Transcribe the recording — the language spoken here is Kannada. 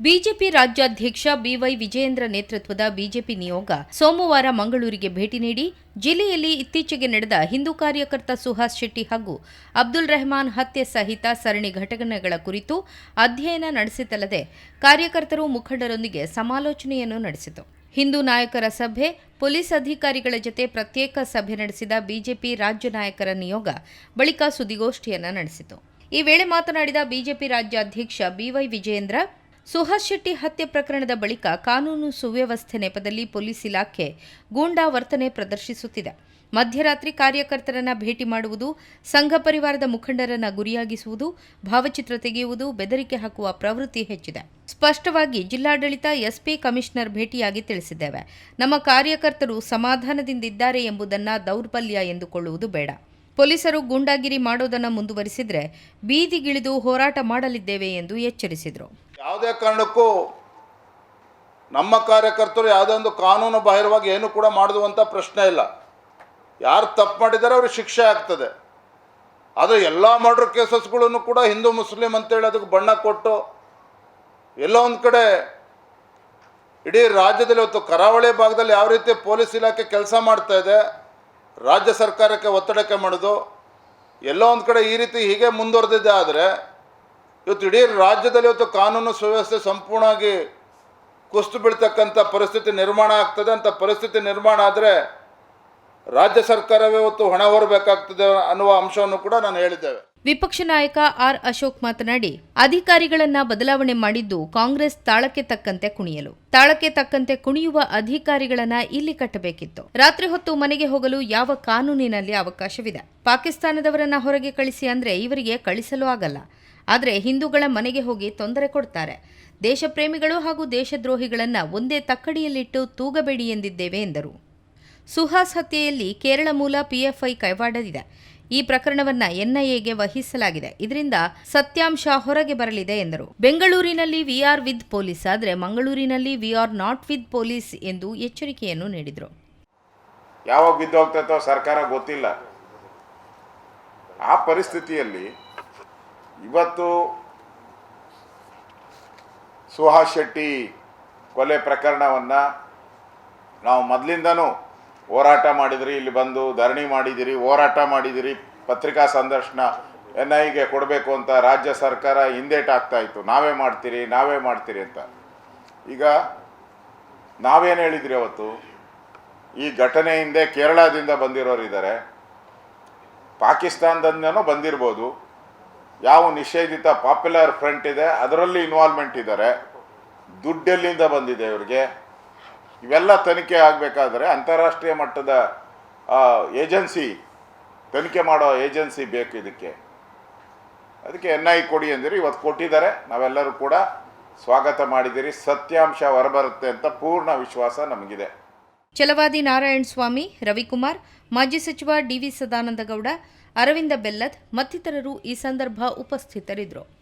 ಬಿಜೆಪಿ ರಾಜ್ಯಾಧ್ಯಕ್ಷ ಬಿವೈ ವಿಜಯೇಂದ್ರ ನೇತೃತ್ವದ ಬಿಜೆಪಿ ನಿಯೋಗ ಸೋಮವಾರ ಮಂಗಳೂರಿಗೆ ಭೇಟಿ ನೀಡಿ ಜಿಲ್ಲೆಯಲ್ಲಿ ಇತ್ತೀಚೆಗೆ ನಡೆದ ಹಿಂದೂ ಕಾರ್ಯಕರ್ತ ಸುಹಾಸ್ ಶೆಟ್ಟಿ ಹಾಗೂ ಅಬ್ದುಲ್ ರೆಹಮಾನ್ ಹತ್ಯೆ ಸಹಿತ ಸರಣಿ ಘಟನೆಗಳ ಕುರಿತು ಅಧ್ಯಯನ ನಡೆಸಿತಲ್ಲದೆ ಕಾರ್ಯಕರ್ತರು ಮುಖಂಡರೊಂದಿಗೆ ಸಮಾಲೋಚನೆಯನ್ನು ನಡೆಸಿತು. ಹಿಂದೂ ನಾಯಕರ ಸಭೆ, ಪೊಲೀಸ್ ಅಧಿಕಾರಿಗಳ ಜತೆ ಪ್ರತ್ಯೇಕ ಸಭೆ ನಡೆಸಿದ ಬಿಜೆಪಿ ರಾಜ್ಯ ನಾಯಕರ ನಿಯೋಗ ಬಳಿಕ ಸುದ್ದಿಗೋಷ್ಠಿಯನ್ನು ನಡೆಸಿತು. ಈ ವೇಳೆ ಮಾತನಾಡಿದ ಬಿಜೆಪಿ ರಾಜ್ಯಾಧ್ಯಕ್ಷ ಬಿವೈ ವಿಜಯೇಂದ್ರ ಸುಹಾಸ್ ಶೆಟ್ಟಿ ಹತ್ಯೆ ಪ್ರಕರಣದ ಬಳಿಕ ಕಾನೂನು ಸುವ್ಯವಸ್ಥೆ ನೆಪದಲ್ಲಿ ಪೊಲೀಸ್ ಇಲಾಖೆ ಗೂಂಡಾ ವರ್ತನೆ ಪ್ರದರ್ಶಿಸುತ್ತಿದೆ. ಮಧ್ಯರಾತ್ರಿ ಕಾರ್ಯಕರ್ತರನ್ನ ಭೇಟಿ ಮಾಡುವುದು, ಸಂಘ ಪರಿವಾರದ ಮುಖಂಡರನ್ನ ಗುರಿಯಾಗಿಸುವುದು, ಭಾವಚಿತ್ರ ತೆಗೆಯುವುದು, ಬೆದರಿಕೆ ಹಾಕುವ ಪ್ರವೃತ್ತಿ ಹೆಚ್ಚಿದೆ. ಸ್ಪಷ್ಟವಾಗಿ ಜಿಲ್ಲಾಡಳಿತ, ಎಸ್ಪಿ ಕಮಿಷನರ್ ಭೇಟಿಯಾಗಿ ತಿಳಿಸಿದ್ದೇವೆ. ನಮ್ಮ ಕಾರ್ಯಕರ್ತರು ಸಮಾಧಾನದಿಂದಿದ್ದಾರೆ ಎಂಬುದನ್ನ ದೌರ್ಬಲ್ಯ ಎಂದುಕೊಳ್ಳುವುದು ಬೇಡ. ಪೊಲೀಸರು ಗೂಂಡಾಗಿರಿ ಮಾಡೋದನ್ನು ಮುಂದುವರಿಸಿದರೆ ಬೀದಿಗಿಳಿದು ಹೋರಾಟ ಮಾಡಲಿದ್ದೇವೆ ಎಂದು ಎಚ್ಚರಿಸಿದರು. ಯಾವುದೇ ಕಾರಣಕ್ಕೂ ನಮ್ಮ ಕಾರ್ಯಕರ್ತರು ಯಾವುದೇ ಒಂದು ಕಾನೂನು ಬಾಹಿರವಾಗಿ ಏನು ಕೂಡ ಮಾಡುವಂಥ ಪ್ರಶ್ನೆ ಇಲ್ಲ. ಯಾರು ತಪ್ಪು ಮಾಡಿದ್ದಾರೆ ಅವ್ರಿಗೆ ಶಿಕ್ಷೆ ಆಗ್ತದೆ. ಆದರೆ ಎಲ್ಲ ಮರ್ಡರ್ ಕೇಸಸ್ಗಳನ್ನು ಕೂಡ ಹಿಂದೂ, ಮುಸ್ಲಿಂ ಅಂತೇಳಿ ಅದಕ್ಕೆ ಬಣ್ಣ ಕೊಟ್ಟು ಎಲ್ಲೋ ಒಂದು ಕಡೆ ಇಡೀ ರಾಜ್ಯದಲ್ಲಿ ಇವತ್ತು ಕರಾವಳಿ ಭಾಗದಲ್ಲಿ ಯಾವ ರೀತಿ ಪೊಲೀಸ್ ಇಲಾಖೆ ಕೆಲಸ ಮಾಡ್ತಾ ಇದೆ, ರಾಜ್ಯ ಸರ್ಕಾರಕ್ಕೆ ಒತ್ತಡಕ್ಕೆ ಮಾಡೋದು ಎಲ್ಲೋ ಒಂದು ಕಡೆ ಈ ರೀತಿ ಹೀಗೆ ಮುಂದುವರೆದಿದೆ ಆದರೆ ಇವತ್ತು ಇಡೀ ರಾಜ್ಯದಲ್ಲಿ ಇವತ್ತು ಕಾನೂನು ಸುವ್ಯವಸ್ಥೆ ಸಂಪೂರ್ಣವಾಗಿ ಕುಸ್ತು ಬೀಳ್ತಕ್ಕಂಥ ಪರಿಸ್ಥಿತಿ ನಿರ್ಮಾಣ ಆಗ್ತದೆ ಅಂತ ಪರಿಸ್ಥಿತಿ ನಿರ್ಮಾಣ ಆದರೆ ರಾಜ್ಯ ಸರ್ಕಾರವೇ ಇವತ್ತು ಹೊಣೆ ಹೊರಬೇಕಾಗ್ತದೆ ಅನ್ನುವ ಅಂಶವನ್ನು ಕೂಡ ನಾನು ಹೇಳಿದ್ದೇವೆ. ವಿಪಕ್ಷ ನಾಯಕ ಆರ್ ಅಶೋಕ್ ಮಾತನಾಡಿ, ಅಧಿಕಾರಿಗಳನ್ನ ಬದಲಾವಣೆ ಮಾಡಿದ್ದು ಕಾಂಗ್ರೆಸ್ ತಾಳಕ್ಕೆ ತಕ್ಕಂತೆ ಕುಣಿಯಲು. ತಾಳಕ್ಕೆ ತಕ್ಕಂತೆ ಕುಣಿಯುವ ಅಧಿಕಾರಿಗಳನ್ನ ಇಲ್ಲಿ ಕಟ್ಟಬೇಕಿತ್ತು. ರಾತ್ರಿ ಹೊತ್ತು ಮನೆಗೆ ಹೋಗಲು ಯಾವ ಕಾನೂನಿನಲ್ಲಿ ಅವಕಾಶವಿದೆ? ಪಾಕಿಸ್ತಾನದವರನ್ನ ಹೊರಗೆ ಕಳಿಸಿ ಅಂದ್ರೆ ಇವರಿಗೆ ಕಳಿಸಲು ಆಗಲ್ಲ. ಆದರೆ ಹಿಂದೂಗಳ ಮನೆಗೆ ಹೋಗಿ ತೊಂದರೆ ಕೊಡ್ತಾರೆ. ದೇಶಪ್ರೇಮಿಗಳು ಹಾಗೂ ದೇಶದ್ರೋಹಿಗಳನ್ನು ಒಂದೇ ತಕ್ಕಡಿಯಲ್ಲಿಟ್ಟು ತೂಗಬೇಡಿ ಎಂದಿದ್ದೇವೆ ಎಂದರು. ಸುಹಾಸ್ ಹತ್ಯೆಯಲ್ಲಿ ಕೇರಳ ಮೂಲ ಪಿಎಫ್ಐ ಕೈವಾಡಲಿದೆ. ಈ ಪ್ರಕರಣವನ್ನು ಎನ್ಐಎಗೆ ವಹಿಸಲಾಗಿದೆ. ಇದರಿಂದ ಸತ್ಯಾಂಶ ಹೊರಗೆ ಬರಲಿದೆ ಎಂದರು. ಬೆಂಗಳೂರಿನಲ್ಲಿ ವಿಆರ್ ವಿತ್ ಪೊಲೀಸ್, ಆದರೆ ಮಂಗಳೂರಿನಲ್ಲಿ ವಿಆರ್ ನಾಟ್ ವಿತ್ ಪೊಲೀಸ್ ಎಂದು ಎಚ್ಚರಿಕೆಯನ್ನು ನೀಡಿದರು. ಯಾವಾಗ ಬಿದ್ದು ಹೋಗ್ತೈತೋ ಸರ್ಕಾರ ಗೊತ್ತಿಲ್ಲ. ಆ ಪರಿಸ್ಥಿತಿಯಲ್ಲಿ ಇವತ್ತು ಸುಹಾಸ್ ಶೆಟ್ಟಿ ಕೊಲೆ ಪ್ರಕರಣವನ್ನು ನಾವು ಮೊದಲಿಂದನೂ ಹೋರಾಟ ಮಾಡಿದಿರಿ, ಇಲ್ಲಿ ಬಂದು ಧರಣಿ ಮಾಡಿದಿರಿ, ಹೋರಾಟ ಮಾಡಿದಿರಿ, ಪತ್ರಿಕಾ ಸಂದರ್ಶನ ಎನ್ ಐಗೆ ಕೊಡಬೇಕು ಅಂತ ರಾಜ್ಯ ಸರ್ಕಾರ ಹಿಂದೇಟಾಗ್ತಾ ಇತ್ತು. ನಾವೇ ಮಾಡ್ತೀರಿ ನಾವೇ ಮಾಡ್ತೀರಿ ಅಂತ. ಈಗ ನಾವೇನು ಹೇಳಿದ್ರಿ ಅವತ್ತು? ಈ ಘಟನೆ ಹಿಂದೆ ಕೇರಳದಿಂದ ಬಂದಿರೋರಿದ್ದಾರೆ. ಪಾಕಿಸ್ತಾನದಿಂದನೂ ಬಂದಿರ್ಬೋದು. ಯಾವ ನಿಷೇಧಿತ ಪಾಪ್ಯುಲರ್ ಫ್ರಂಟ್ ಇದೆ, ಅದರಲ್ಲಿ ಇನ್ವಾಲ್ವ್ಮೆಂಟ್ ಇದ್ದಾರೆ. ದುಡ್ಡೆಲ್ಲಿಂದ ಬಂದಿದೆ ಇವರಿಗೆ. ಇವೆಲ್ಲ ತನಿಖೆ ಆಗಬೇಕಾದ್ರೆ ಅಂತಾರಾಷ್ಟ್ರೀಯ ಮಟ್ಟದ ಏಜೆನ್ಸಿ, ತನಿಖೆ ಮಾಡೋ ಏಜೆನ್ಸಿ ಬೇಕು ಇದಕ್ಕೆ. ಅದಕ್ಕೆ ಎನ್ ಐ ಕೊಡಿ ಅಂದಿರಿ, ಇವತ್ತು ಕೊಟ್ಟಿದ್ದಾರೆ. ನಾವೆಲ್ಲರೂ ಕೂಡ ಸ್ವಾಗತ ಮಾಡಿದ್ದೀರಿ. ಸತ್ಯಾಂಶ ಹೊರಬರುತ್ತೆ ಅಂತ ಪೂರ್ಣ ವಿಶ್ವಾಸ ನಮಗಿದೆ. ಛಲವಾದಿ ನಾರಾಯಣ ಸ್ವಾಮಿ ರವಿಕುಮಾರ್ ಮಾಜಿ ಸಚಿವ ಡಿವಿ ಸದಾನಂದಗೌಡ ಅರವಿಂದ ಬೆಲ್ಲದ್ ಮತ್ತಿತರರು ಈ ಸಂದರ್ಭ ಉಪಸ್ಥಿತರಿದ್ದರು.